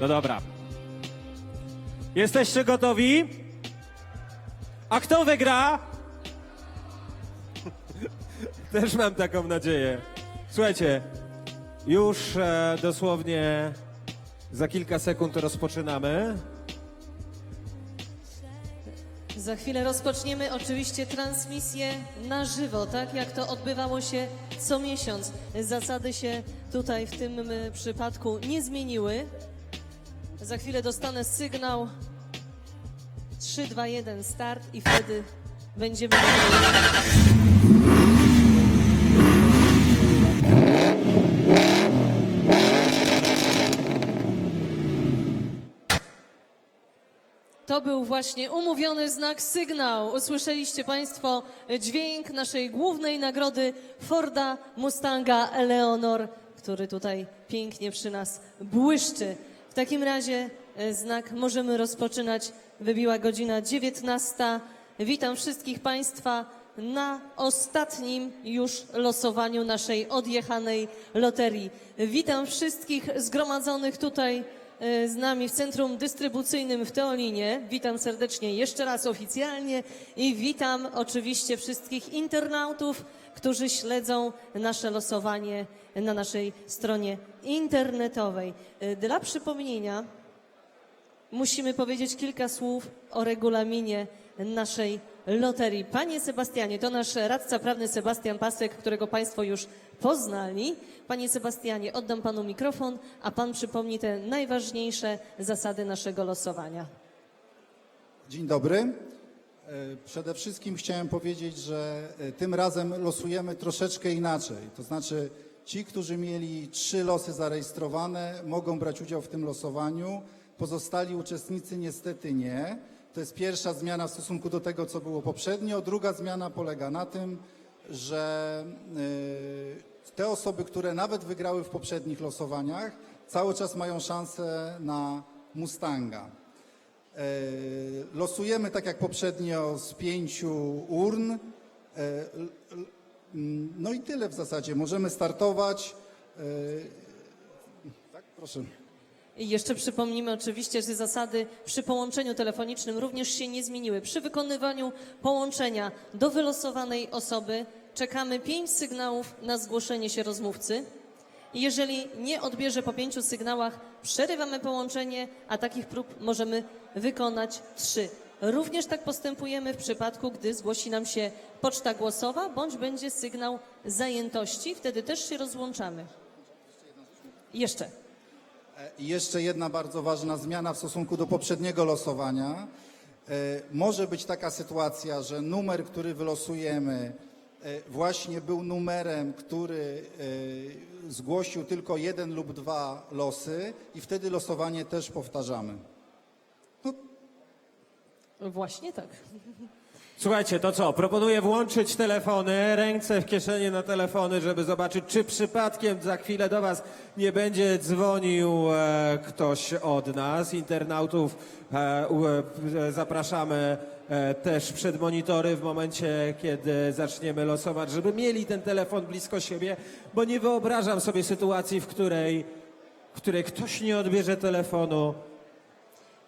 No dobra. Jesteście gotowi? A kto wygra? Też mam taką nadzieję. Słuchajcie, już e, dosłownie za kilka sekund rozpoczynamy. Za chwilę rozpoczniemy oczywiście transmisję na żywo, tak jak to odbywało się co miesiąc. Zasady się tutaj w tym y, przypadku nie zmieniły. Za chwilę dostanę sygnał 3, 2, 1 start i wtedy będziemy. To był właśnie umówiony znak sygnał. Usłyszeliście Państwo dźwięk naszej głównej nagrody Forda Mustanga Eleonor, który tutaj pięknie przy nas błyszczy. Takim razie e, znak możemy rozpoczynać. Wybiła godzina 19. Witam wszystkich Państwa na ostatnim już losowaniu naszej odjechanej loterii. Witam wszystkich zgromadzonych tutaj e, z nami w Centrum Dystrybucyjnym w Teolinie. Witam serdecznie jeszcze raz oficjalnie i witam oczywiście wszystkich internautów, którzy śledzą nasze losowanie na naszej stronie internetowej. E, Dla przypomnienia musimy powiedzieć kilka słów o regulaminie naszej loterii. Panie Sebastianie, to nasz radca prawny Sebastian Pasek, którego Państwo już poznali. Panie Sebastianie, oddam Panu mikrofon, a Pan przypomni te najważniejsze zasady naszego losowania. Dzień dobry. E, Przede wszystkim chciałem powiedzieć, że e, tym razem losujemy troszeczkę inaczej. To znaczy ci, którzy mieli trzy losy zarejestrowane, mogą brać udział w tym losowaniu. Pozostali uczestnicy niestety nie. To jest pierwsza zmiana w stosunku do tego, co było poprzednio. Druga zmiana polega na tym, że e, te osoby, które nawet wygrały w poprzednich losowaniach, cały czas mają szansę na Mustanga. E, Losujemy tak jak poprzednio z pięciu urn. E, mm, No i tyle w zasadzie. Możemy startować. E, Tak, proszę. I jeszcze przypomnimy oczywiście, że zasady przy połączeniu telefonicznym również się nie zmieniły. Przy wykonywaniu połączenia do wylosowanej osoby czekamy pięć sygnałów na zgłoszenie się rozmówcy. Jeżeli nie odbierze po pięciu sygnałach, przerywamy połączenie, a takich prób możemy wykonać trzy. Również tak postępujemy w przypadku, gdy zgłosi nam się poczta głosowa bądź będzie sygnał zajętości. Wtedy też się rozłączamy. Jeszcze. E, jeszcze jedna bardzo ważna zmiana w stosunku do poprzedniego losowania. E, Może być taka sytuacja, że numer, który wylosujemy, właśnie był numerem, który e, zgłosił tylko jeden lub dwa losy i wtedy losowanie też powtarzamy. Właśnie tak. Słuchajcie, to co? Proponuję włączyć telefony, ręce w kieszeni na telefony, żeby zobaczyć, czy przypadkiem za chwilę do Was nie będzie dzwonił e, ktoś od nas, internautów. E, u, e, zapraszamy e, też przed monitory w momencie, kiedy zaczniemy losować, żeby mieli ten telefon blisko siebie, bo nie wyobrażam sobie sytuacji, w której, w której ktoś nie odbierze telefonu.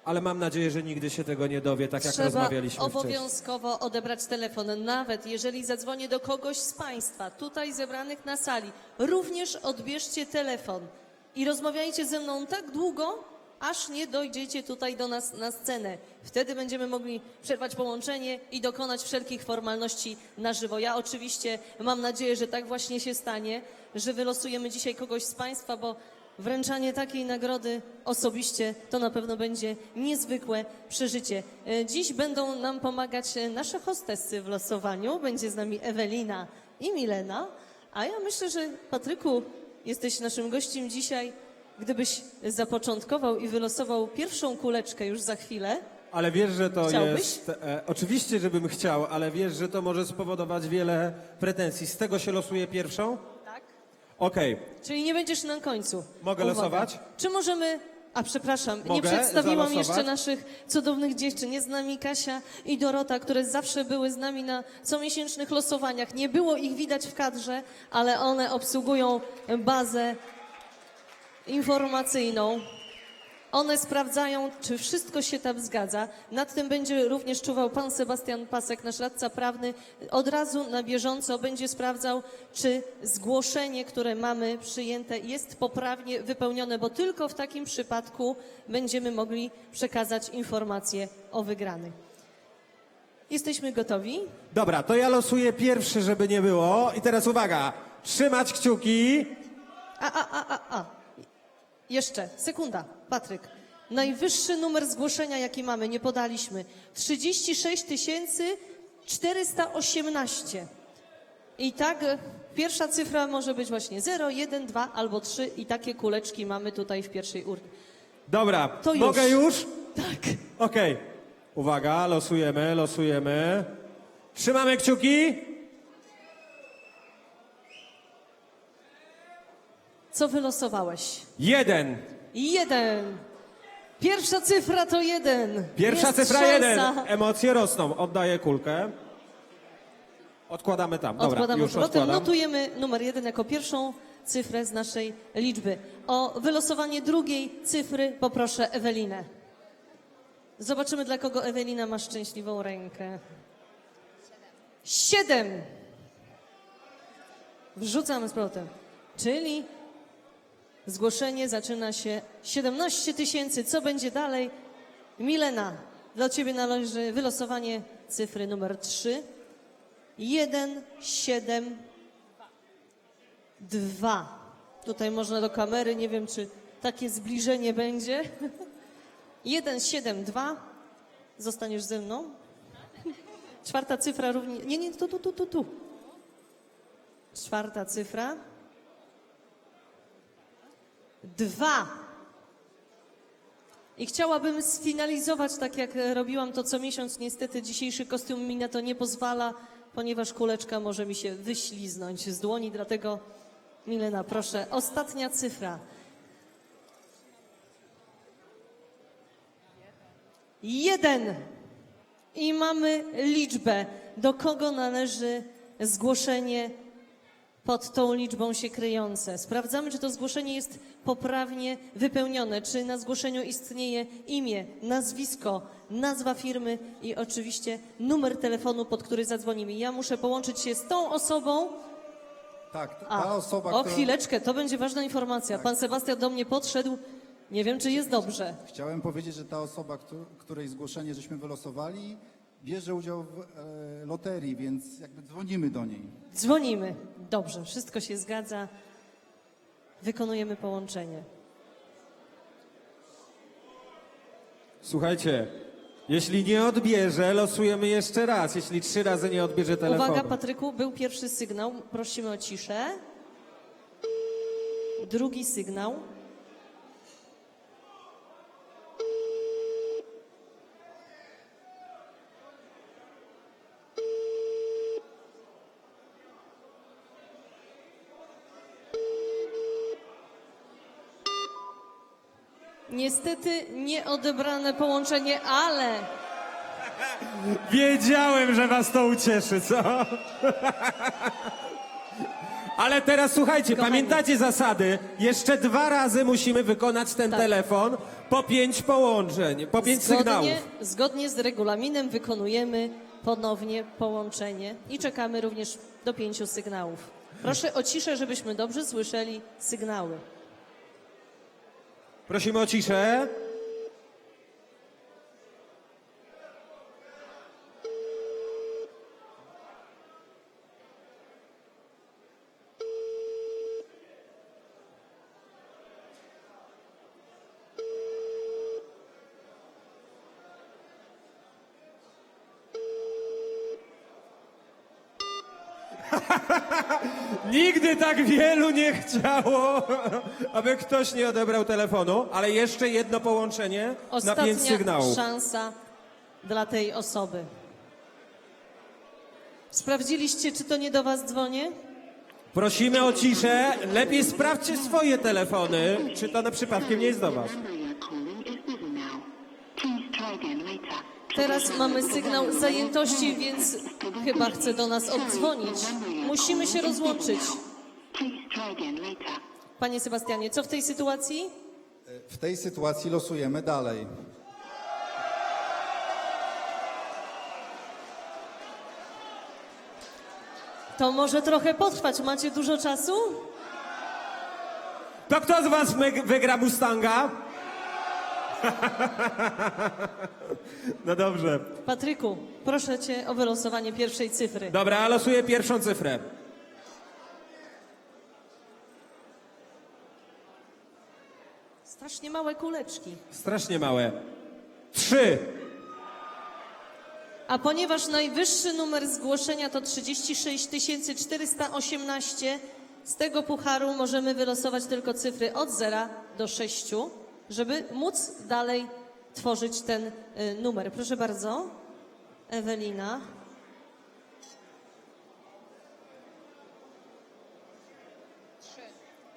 Ale mam nadzieję, że nigdy się tego nie dowie, tak jak Trzeba rozmawialiśmy wcześniej. obowiązkowo odebrać telefon, nawet jeżeli zadzwonię do kogoś z Państwa, tutaj zebranych na sali. Również odbierzcie telefon i rozmawiajcie ze mną tak długo, aż nie dojdziecie tutaj do nas na scenę. Wtedy będziemy mogli przerwać połączenie i dokonać wszelkich formalności na żywo. Ja oczywiście mam nadzieję, że tak właśnie się stanie, że wylosujemy dzisiaj kogoś z Państwa, bo Wręczanie takiej nagrody osobiście to na pewno będzie niezwykłe przeżycie. E, Dziś będą nam pomagać e, nasze hostessy w losowaniu. Będzie z nami Ewelina i Milena. A ja myślę, że Patryku, jesteś naszym gościem dzisiaj. Gdybyś zapoczątkował i wylosował pierwszą kuleczkę już za chwilę, Ale wiesz, że to Chciałbyś? jest. E, oczywiście, żebym chciał, ale wiesz, że to może spowodować wiele pretensji. Z tego się losuje pierwszą? tak? Okej. Czyli nie będziesz na końcu. Mogę losować? Czy możemy... A przepraszam, nie Mogę przedstawiłam zalosować? jeszcze naszych cudownych dziewczyn. Jest z nami Kasia i Dorota, które zawsze były z nami na comiesięcznych losowaniach. Nie było ich widać w kadrze, ale one obsługują bazę informacyjną. One sprawdzają, czy wszystko się tam zgadza. Nad tym będzie również czuwał pan Sebastian Pasek, nasz radca prawny. Od razu na bieżąco będzie sprawdzał, czy zgłoszenie, które mamy przyjęte, jest poprawnie wypełnione, bo tylko w takim przypadku będziemy mogli przekazać informacje o wygranych. Jesteśmy gotowi? Dobra, to ja losuję pierwszy, żeby nie było. I teraz uwaga, trzymać kciuki. A, a, a, a, a. Jeszcze, sekunda, Patryk. Najwyższy numer zgłoszenia, jaki mamy, nie podaliśmy. 36 418. I tak e, pierwsza cyfra może być właśnie 0, 1, 2 albo 3 i takie kuleczki mamy tutaj w pierwszej urnie. Dobra, To już. mogę już? Tak. Okej. Uwaga, losujemy, losujemy. Trzymamy kciuki. Co wylosowałeś? Jeden. Jeden. Pierwsza cyfra to jeden. Pierwsza Jest cyfra szansa. jeden. Emocje rosną. Oddaję kulkę. Odkładamy tam. Dobra, Odkładamy już powrotem. odkładam. Notujemy numer jeden jako pierwszą cyfrę z naszej liczby. O wylosowanie drugiej cyfry poproszę Ewelinę. Zobaczymy, dla kogo Ewelina ma szczęśliwą rękę. Siedem. Wrzucamy z powrotem. Czyli zgłoszenie zaczyna się 17 tysięcy. Co będzie dalej? Milena, dla Ciebie należy wylosowanie cyfry numer 3. 1, 7, 2. Tutaj można do kamery, nie wiem czy takie zbliżenie będzie. 1, 7, 2. Zostaniesz ze mną. Czwarta cyfra również. Nie, nie, tu, tu, tu, tu, tu. Czwarta cyfra. Dwa. I chciałabym sfinalizować tak, jak robiłam to co miesiąc. Niestety dzisiejszy kostium mi na to nie pozwala, ponieważ kuleczka może mi się wyśliznąć z dłoni, dlatego Milena, proszę, ostatnia cyfra. Jeden. I mamy liczbę, do kogo należy zgłoszenie pod tą liczbą się kryjące. Sprawdzamy, czy to zgłoszenie jest poprawnie wypełnione, czy na zgłoszeniu istnieje imię, nazwisko, nazwa firmy i oczywiście numer telefonu, pod który zadzwonimy. Ja muszę połączyć się z tą osobą. Tak, ta A, osoba, o która... chwileczkę, to będzie ważna informacja. Pan Sebastian do mnie podszedł. Nie wiem, czy jest dobrze. Chciałem powiedzieć, że ta osoba, któ- której zgłoszenie żeśmy wylosowali, bierze udział w e, loterii, więc jakby dzwonimy do niej. Dzwonimy. Dobrze, wszystko się zgadza. Wykonujemy połączenie. Słuchajcie, jeśli nie odbierze, losujemy jeszcze raz. Jeśli trzy razy nie odbierze telefonu. Uwaga, Patryku, był pierwszy sygnał. Prosimy o ciszę. Drugi sygnał. Niestety nieodebrane połączenie, ale Wiedziałem, że was to ucieszy, co? Ale teraz słuchajcie, Kochani. pamiętacie zasady? Jeszcze dwa razy musimy wykonać ten Tak. telefon po pięć połączeń, po pięć sygnałów. Zgodnie, zgodnie z regulaminem wykonujemy ponownie połączenie i czekamy również do pięciu sygnałów. Proszę o ciszę, żebyśmy dobrze słyszeli sygnały. Prosimy o ciszę. Nigdy tak wielu nie chciało, aby ktoś nie odebrał telefonu, ale jeszcze jedno połączenie na pięć Ostatnia sygnałów. szansa dla tej osoby. Sprawdziliście, czy to nie do Was dzwonię? Prosimy o ciszę. Lepiej sprawdźcie swoje telefony, czy to na przypadkiem nie jest do was. Teraz mamy sygnał zajętości, więc chyba chce do nas oddzwonić. Musimy się rozłączyć. Panie Sebastianie, co w tej sytuacji? W tej sytuacji losujemy dalej. To może trochę potrwać. Macie dużo czasu? To kto z was wygra Mustanga? No dobrze. Patryku, proszę cię o wylosowanie pierwszej cyfry. Dobra, losuję pierwszą cyfrę. Strasznie małe kuleczki. Strasznie małe. Trzy. A ponieważ najwyższy numer zgłoszenia to 36 418, z tego pucharu możemy wylosować tylko cyfry od 0 do 6, żeby móc dalej tworzyć ten y, numer. Proszę bardzo, Ewelina.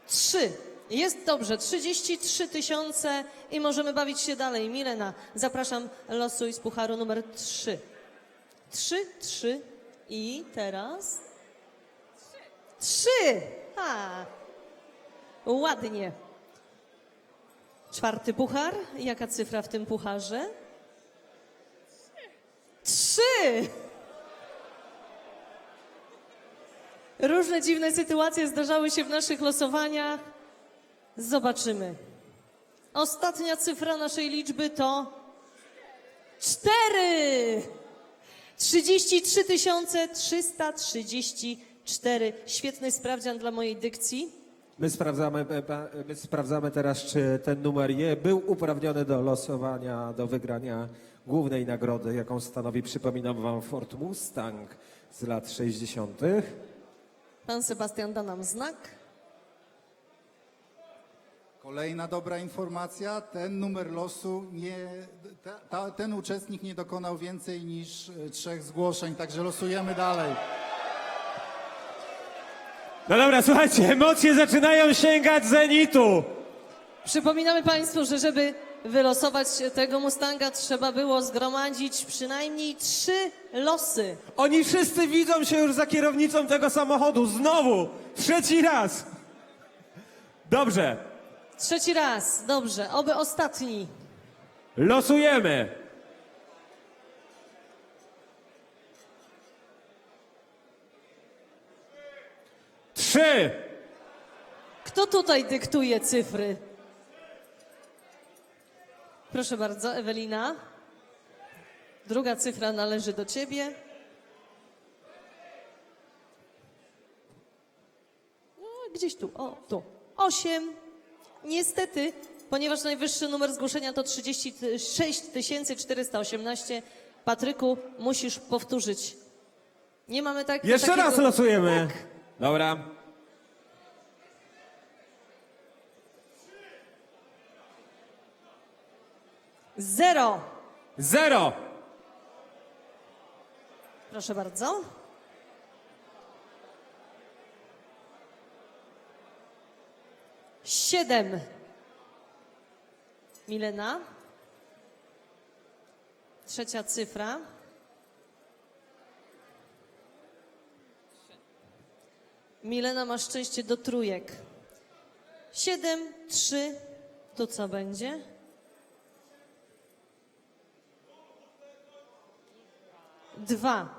Trzy. Jest dobrze, 33 tysiące i możemy bawić się dalej. Milena, zapraszam, losuj z pucharu numer 3. Trzy, trzy i teraz? Trzy! A, ładnie. Czwarty puchar. Jaka cyfra w tym pucharze? Trzy! Różne dziwne sytuacje zdarzały się w naszych losowaniach. Zobaczymy. Ostatnia cyfra naszej liczby to cztery! 33 334. Świetny sprawdzian dla mojej dykcji. My sprawdzamy, e, my sprawdzamy teraz, czy ten numer je był uprawniony do losowania, do wygrania głównej nagrody, jaką stanowi, przypominam wam, Ford Mustang z lat 60. Pan Sebastian da nam znak. Kolejna dobra informacja, ten numer losu nie, ta, ta, ten uczestnik nie dokonał więcej niż e, trzech zgłoszeń, także losujemy dalej. No dobra, słuchajcie, emocje zaczynają sięgać zenitu. Przypominamy Państwu, że żeby wylosować tego Mustanga, trzeba było zgromadzić przynajmniej trzy losy. Oni wszyscy widzą się już za kierownicą tego samochodu. Znowu, trzeci raz. Dobrze, Trzeci raz, dobrze, oby ostatni. losujemy. Trzy. Kto tutaj dyktuje cyfry? Proszę bardzo, Ewelina. Druga cyfra należy do ciebie. No, gdzieś tu, o, tu. Osiem. Niestety, ponieważ najwyższy numer zgłoszenia to 36 418, Patryku, musisz powtórzyć. Nie mamy tak, Jeszcze takiego... raz losujemy. Dobra. Zero. Zero. Proszę bardzo. Siedem. Milena. Trzecia cyfra. Milena ma szczęście do trójek. Siedem, trzy. To co będzie? Dwa.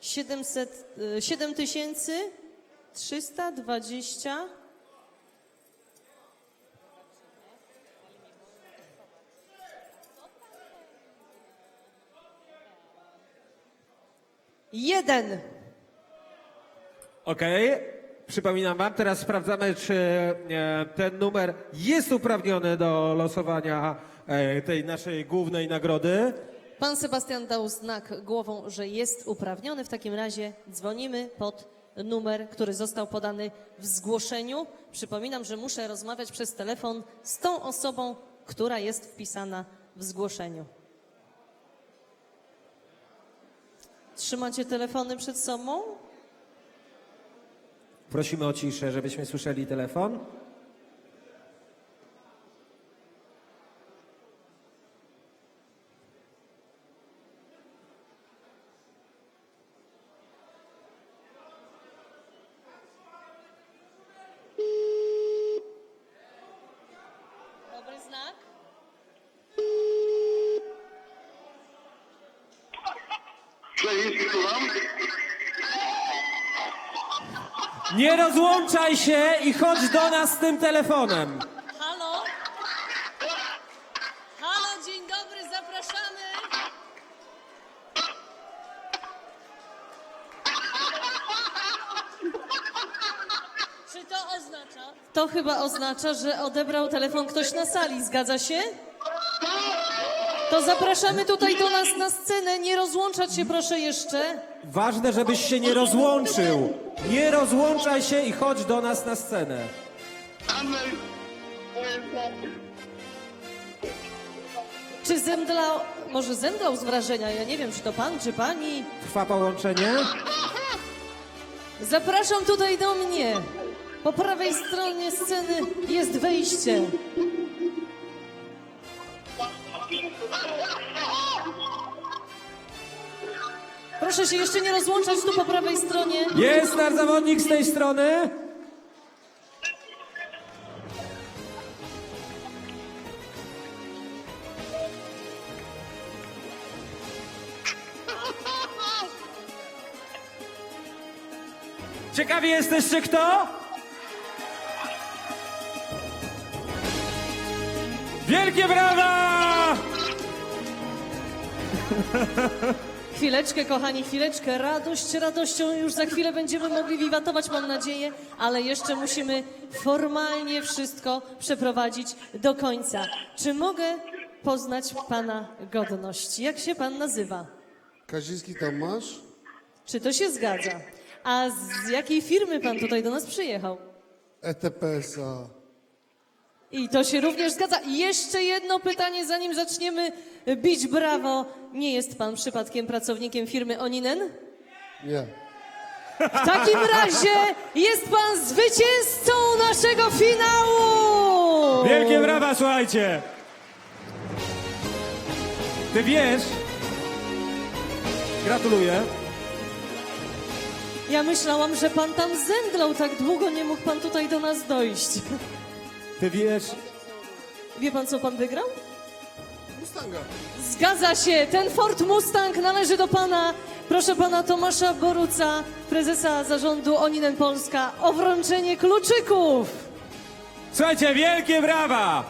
700, y, 7320. Jeden. Okej. Przypominam wam, teraz sprawdzamy, czy e, ten numer jest uprawniony do losowania e, tej naszej głównej nagrody. Pan Sebastian dał znak głową, że jest uprawniony. W takim razie dzwonimy pod numer, który został podany w zgłoszeniu. Przypominam, że muszę rozmawiać przez telefon z tą osobą, która jest wpisana w zgłoszeniu. Trzymacie telefony przed sobą? Prosimy o ciszę, żebyśmy słyszeli telefon. Dobry znak. Cześć. Nie rozłączaj się i chodź do nas z tym telefonem. Halo? Halo, dzień dobry, zapraszamy. Czy to oznacza? To chyba oznacza, że odebrał telefon ktoś na sali, zgadza się? To zapraszamy tutaj do nas na scenę. Nie rozłączać się proszę jeszcze. Ważne, żebyś się nie rozłączył. Nie rozłączaj się i chodź do nas na scenę. Czy zemdlał, może zemdlał z wrażenia, ja nie wiem, czy to pan, czy pani. Trwa połączenie? Zapraszam tutaj do mnie. Po prawej stronie sceny jest wejście. Proszę się jeszcze nie rozłączać tu po prawej stronie. Jest nasz zawodnik z tej strony. Ciekawi jesteście kto? Wielkie brawa! Chwileczkę, kochani, chwileczkę. Radość radością. Już za chwilę będziemy mogli wiwatować, mam nadzieję, ale jeszcze musimy formalnie wszystko przeprowadzić do końca. Czy mogę poznać pana godność? Jak się pan nazywa? Kaziński Tomasz, Czy to się zgadza? A z jakiej firmy pan tutaj do nas przyjechał? ETPSA. I to się również zgadza. I jeszcze jedno pytanie, zanim zaczniemy bić brawo. Nie jest pan przypadkiem pracownikiem firmy Oninen? Nie. W takim razie jest pan zwycięzcą naszego finału! Wielkie brawa, słuchajcie! Ty wiesz... Gratuluję. Ja myślałam, że pan tam zemdlał, tak długo nie mógł pan tutaj do nas dojść. Ty wiesz... Wie pan, co pan wygrał? Mustanga. Zgadza się, ten Ford Mustang należy do pana, proszę pana Tomasza Boruca, prezesa zarządu Oninen Polska, o wręczenie kluczyków. Słuchajcie, wielkie brawa!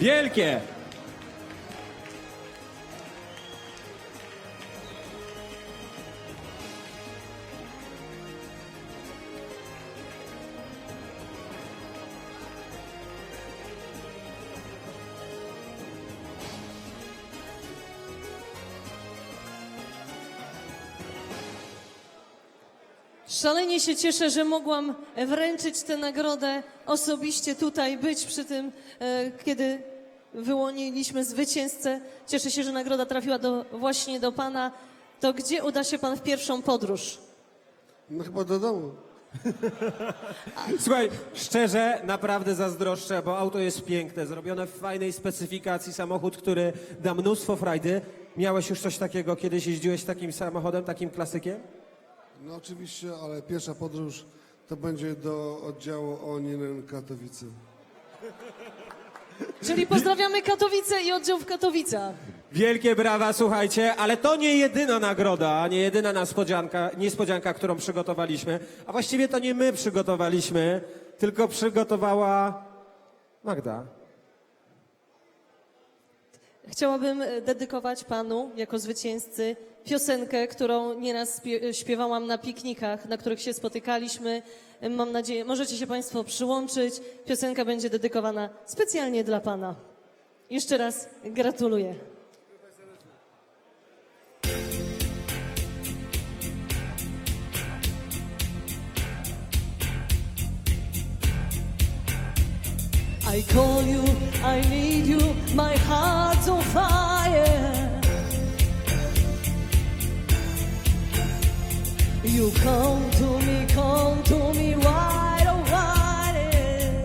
Wielkie! Szalenie się cieszę, że mogłam wręczyć tę nagrodę osobiście tutaj, być przy tym, e, kiedy wyłoniliśmy zwycięzcę. Cieszę się, że nagroda trafiła do, właśnie do pana. To gdzie uda się pan w pierwszą podróż? No chyba do domu. Słuchaj, szczerze, naprawdę zazdroszczę, bo auto jest piękne, zrobione w fajnej specyfikacji, samochód, który da mnóstwo frajdy. Miałeś już coś takiego, kiedyś jeździłeś takim samochodem, takim klasykiem? No oczywiście, ale pierwsza podróż to będzie do oddziału Oninen Katowice. Czyli pozdrawiamy Katowice i oddział w Katowicach. Wielkie brawa, słuchajcie, ale to nie jedyna nagroda, nie jedyna niespodzianka, niespodzianka, którą przygotowaliśmy. A właściwie to nie my przygotowaliśmy, tylko przygotowała Magda. Chciałabym e, dedykować panu jako zwycięzcy piosenkę, którą nieraz śpie- śpiewałam na piknikach, na których się spotykaliśmy. E, Mam nadzieję, możecie się państwo przyłączyć. Piosenka będzie dedykowana specjalnie dla pana. Jeszcze raz gratuluję. I call you, I need you, my heart's on fire. You come to me, come to me right away.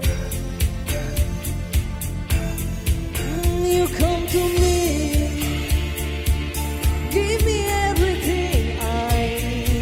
Mm, you come to me.